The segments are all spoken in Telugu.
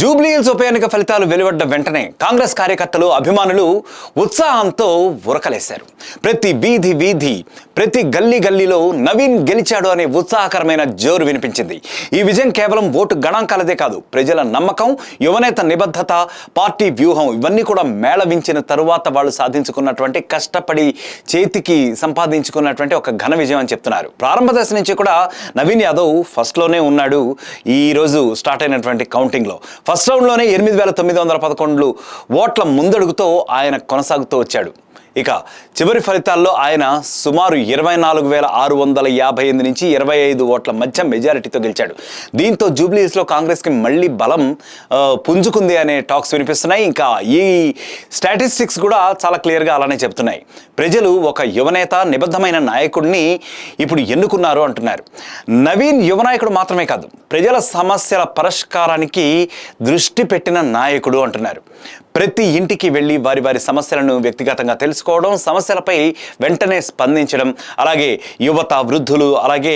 జూబ్లీహిల్స్ ఉప ఎన్నిక ఫలితాలు వెలువడ్డ వెంటనే కాంగ్రెస్ కార్యకర్తలు అభిమానులు ఉత్సాహంతో ఉరకలేశారు. ప్రతి వీధి వీధి ప్రతి గల్లీ గల్లీలో నవీన్ గెలిచాడు అనే ఉత్సాహకరమైన జోరు వినిపించింది. ఈ విజయం కేవలం ఓటు గణాంకాలదే కాదు ప్రజల నమ్మకం యువనేత నిబద్ధత పార్టీ వ్యూహం ఇవన్నీ కూడా మేళవించిన తరువాత వాళ్ళు సాధించుకున్నటువంటి కష్టపడి చేతికి సంపాదించుకున్నటువంటి ఒక ఘన విజయం అని చెప్తున్నారు. ప్రారంభ దశ నుంచి కూడా నవీన్ యాదవ్ ఫస్ట్లోనే ఉన్నాడు. ఈ రోజు స్టార్ట్ అయినటువంటి కౌంటింగ్లో ఫస్ట్ రౌండ్లోనే ఎనిమిది వేల తొమ్మిది వందల పదకొండు ఓట్ల ముందడుగుతో ఆయన కొనసాగుతూ వచ్చాడు. ఇక చివరి ఫలితాల్లో ఆయన సుమారు ఇరవై నాలుగు వేల ఆరు వందల యాభై ఎనిమిది నుంచి ఇరవై ఐదు ఓట్ల మధ్య మెజారిటీతో గెలిచాడు. దీంతో జూబ్లీస్లో కాంగ్రెస్కి మళ్ళీ బలం పుంజుకుంది అనే టాక్స్ వినిపిస్తున్నాయి. ఇంకా ఈ స్టాటిస్టిక్స్ కూడా చాలా క్లియర్గా అలానే చెప్తున్నాయి. ప్రజలు ఒక యువనేత నిబద్ధమైన నాయకుడిని ఇప్పుడు ఎన్నుకున్నారు అంటున్నారు. నవీన్ యువనాయకుడు మాత్రమే కాదు ప్రజల సమస్యల పరిష్కారానికి దృష్టి పెట్టిన నాయకుడు అంటున్నారు. ప్రతి ఇంటికి వెళ్ళి వారి వారి సమస్యలను వ్యక్తిగతంగా తెలుసుకోవడం సమస్యలపై వెంటనే స్పందించడం అలాగే యువత వృద్ధులు అలాగే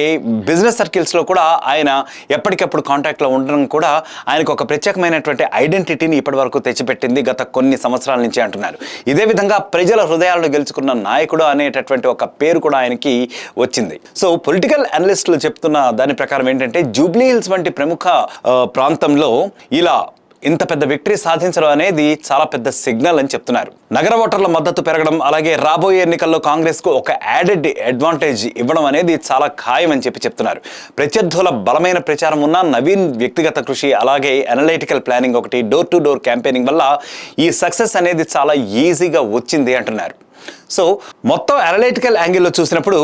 బిజినెస్ సర్కిల్స్లో కూడా ఆయన ఎప్పటికప్పుడు కాంటాక్ట్లో ఉండడం కూడా ఆయనకు ఒక ప్రత్యేకమైనటువంటి ఐడెంటిటీని ఇప్పటివరకు తెచ్చిపెట్టింది గత కొన్ని సంవత్సరాల నుంచి అంటున్నారు. ఇదే విధంగా ప్రజల హృదయాలను గెలుచుకున్న నాయకుడు అనేటటువంటి ఒక పేరు కూడా ఆయనకి వచ్చింది. సో పొలిటికల్ అనలిస్టులు చెప్తున్న దాని ప్రకారం ఏంటంటే జూబ్లీ హిల్స్ వంటి ప్రముఖ ప్రాంతంలో ఇలా ఇంత పెద్ద విక్టరీ సాధించడం అనేది చాలా పెద్ద సిగ్నల్ అని చెప్తున్నారు. నగర ఓటర్ల మద్దతు పెరగడం అలాగే రాబోయే ఎన్నికల్లో కాంగ్రెస్కు ఒక యాడెడ్ అడ్వాంటేజ్ ఇవ్వడం అనేది చాలా ఖాయం అని చెప్పి చెప్తున్నారు. ప్రత్యర్థుల బలమైన ప్రచారం ఉన్న నవీన్ వ్యక్తిగత కృషి అలాగే అనలైటికల్ ప్లానింగ్ ఒకటి డోర్ టు డోర్ క్యాంపెయినింగ్ వల్ల ఈ సక్సెస్ అనేది చాలా ఈజీగా వచ్చింది అంటున్నారు. సో మొత్తం అనలైటికల్ యాంగిల్లో చూసినప్పుడు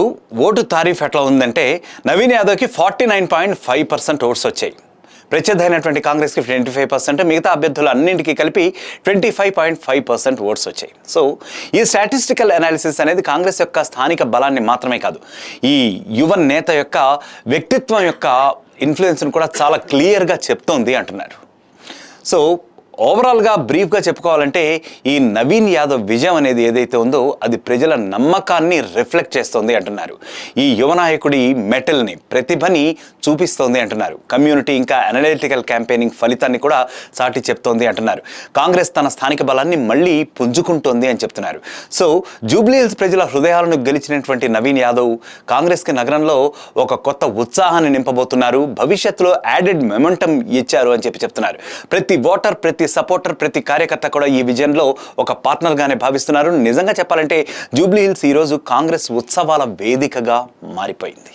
ఓటు తారీఫ్ ఎట్లా ఉందంటే Naveen యాదవ్కి forty nine point five percent votes వచ్చాయి. ప్రత్యర్థైనటువంటి కాంగ్రెస్కి ట్వంటీ ఫైవ్ పర్సెంట్ మిగతా అభ్యర్థులు అన్నింటికీ కలిపి twenty five point five percent votes వచ్చాయి. సో ఈ స్టాటిస్టికల్ అనాలిసిస్ అనేది కాంగ్రెస్ యొక్క స్థానిక బలాన్ని మాత్రమే కాదు ఈ యువ నేత యొక్క వ్యక్తిత్వం యొక్క ఇన్ఫ్లుయెన్స్ను కూడా చాలా క్లియర్గా చెప్తోంది అంటున్నారు. సో ఓవరాల్గా బ్రీఫ్గా చెప్పుకోవాలంటే ఈ నవీన్ యాదవ్ విజయం అనేది ఏదైతే ఉందో అది ప్రజల నమ్మకాన్ని రిఫ్లెక్ట్ చేస్తోంది అంటున్నారు. ఈ యువ నాయకుడి మెటల్ని ప్రతిభని చూపిస్తోంది అంటున్నారు. కమ్యూనిటీ ఇంకా అనలిటికల్ క్యాంపెయినింగ్ ఫలితాన్ని కూడా సాటి చెప్తోంది అంటున్నారు. కాంగ్రెస్ తన స్థానిక బలాన్ని మళ్ళీ పుంజుకుంటోంది అని చెప్తున్నారు. సో జూబ్లీహిల్స్ ప్రజల హృదయాలను గెలిచినటువంటి నవీన్ యాదవ్ కాంగ్రెస్కి నగరంలో ఒక కొత్త ఉత్సాహాన్ని నింపబోతున్నారు. భవిష్యత్తులో యాడెడ్ మెమెంటం ఇచ్చారు అని చెప్పి చెప్తున్నారు. ప్రతి ఓటర్ ప్రతి సపోర్టర్ ప్రతి కార్యకర్త కూడా ఈ విజయంలో ఒక పార్ట్నర్గానే భావిస్తున్నారు. నిజంగా చెప్పాలంటే జూబ్లీ హిల్స్ ఈరోజు కాంగ్రెస్ ఉత్సవాల వేదికగా మారిపోయింది.